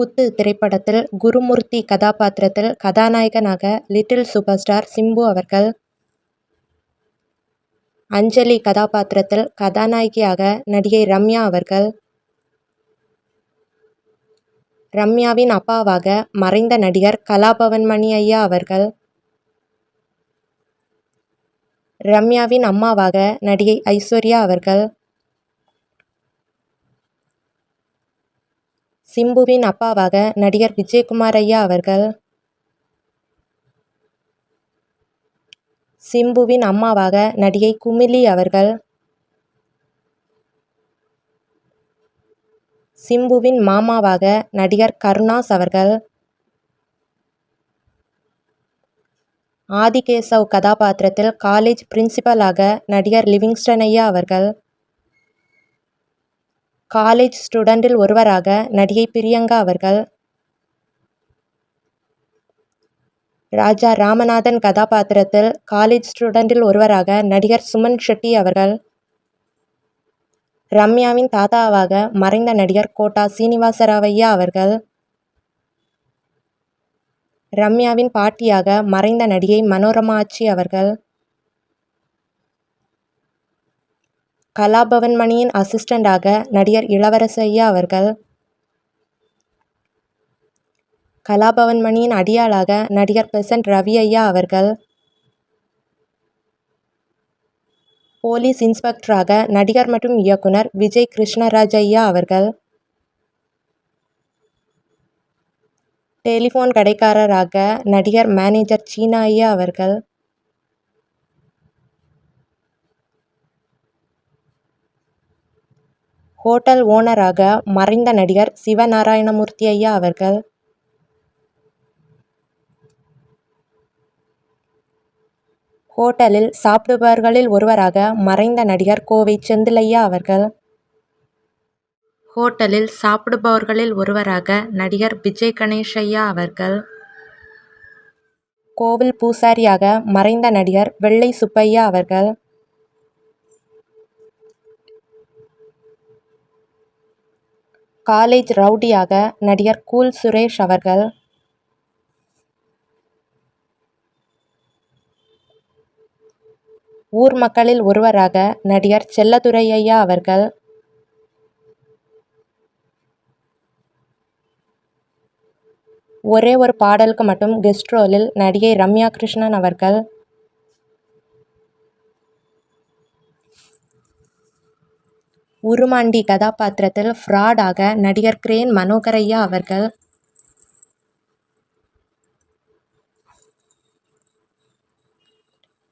குத்து திரைப்படத்தில் குருமூர்த்தி கதாபாத்திரத்தில் கதாநாயகனாக லிட்டில் சூப்பர் ஸ்டார் சிம்பு அவர்கள். அஞ்சலி கதாபாத்திரத்தில் கதாநாயகியாக நடிகை ரம்யா அவர்கள். ரம்யாவின் அப்பாவாக மறைந்த நடிகர் கலாபவன் மணி ஐயா அவர்கள். ரம்யாவின் அம்மாவாக நடிகை ஐஸ்வர்யா அவர்கள். சிம்புவின் அப்பாவாக நடிகர் விஜயகுமார் ஐயா அவர்கள். சிம்புவின் அம்மாவாக நடிகை குமிலி அவர்கள். சிம்புவின் மாமாவாக நடிகர் கருணாஸ் அவர்கள். ஆதிகேசவ் கதாபாத்திரத்தில் காலேஜ் பிரின்சிபலாக நடிகர் லிவிங்ஸ்டன் ஐயா அவர்கள். காலேஜ் ஸ்டூடெண்டில் ஒருவராக நடிகை பிரியங்கா அவர்கள் ராஜா ராமநாதன் கதாபாத்திரத்தில் காலேஜ் ஸ்டூடெண்டில் ஒருவராக நடிகர் சுமன் ஷெட்டி அவர்கள் ரம்யாவின் தாத்தாவாக மறைந்த நடிகர் கோட்டா சீனிவாசராவையா அவர்கள் ரம்யாவின் பாட்டியாக மறைந்த நடிகை மனோரமாச்சி அவர்கள் கலாபவன் மணியின் அசிஸ்டண்டாக நடிகர் இளவரசையா அவர்கள் கலாபவன் மணியின் அடியாளாக நடிகர் பெசன்ட் ரவி ஐயா அவர்கள் போலீஸ் இன்ஸ்பெக்டராக நடிகர் மற்றும் இயக்குனர் விஜய் கிருஷ்ணராஜ் ஐயா அவர்கள் டெலிஃபோன் கடைக்காரராக நடிகர் மேனேஜர் சீனா ஐயா அவர்கள் ஹோட்டல் ஓனராக மறைந்த நடிகர் சிவநாராயணமூர்த்தி ஐயா அவர்கள். ஹோட்டலில் சாப்பிடுபவர்களில் ஒருவராக மறைந்த நடிகர் கோவை செந்திலையா அவர்கள். ஹோட்டலில் சாப்பிடுபவர்களில் ஒருவராக நடிகர் விஜய் கணேஷ் ஐயா அவர்கள். கோவில் பூசாரியாக மறைந்த நடிகர் வெள்ளை சுப்பையா அவர்கள். காலேஜ் ரவுடியாக நடிகர் கூல் சுரேஷ் அவர்கள். ஊர் மக்களில் ஒருவராக நடிகர் செல்லதுரையா அவர்கள். ஒரே ஒரு பாடலுக்கு மட்டும் கெஸ்ட் ரோலில் நடிகை ரம்யா கிருஷ்ணன் அவர்கள். உருமாண்டி கதாபாத்திரத்தில் ஃப்ராடாக நடிகர் கிரேன் மனோகரையா அவர்கள்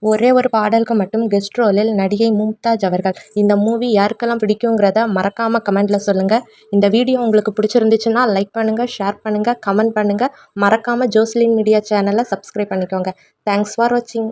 ஒரே ஒரு பாடலுக்கு மட்டும் கெஸ்ட் ரோலில் நடிகை மும்தாஜ் அவர்கள். இந்த மூவி யாருக்கெல்லாம் பிடிக்குங்கிறத மறக்காமல் கமெண்ட்டில் சொல்லுங்கள் இந்த வீடியோ உங்களுக்கு பிடிச்சிருந்துச்சுன்னா லைக் பண்ணுங்கள் ஷேர் பண்ணுங்கள் கமெண்ட் பண்ணுங்கள் மறக்காமல் ஜோஸ்லின் மீடியா சேனலை சப்ஸ்கிரைப் பண்ணிக்கோங்க. தேங்க்ஸ் ஃபார் வாட்சிங்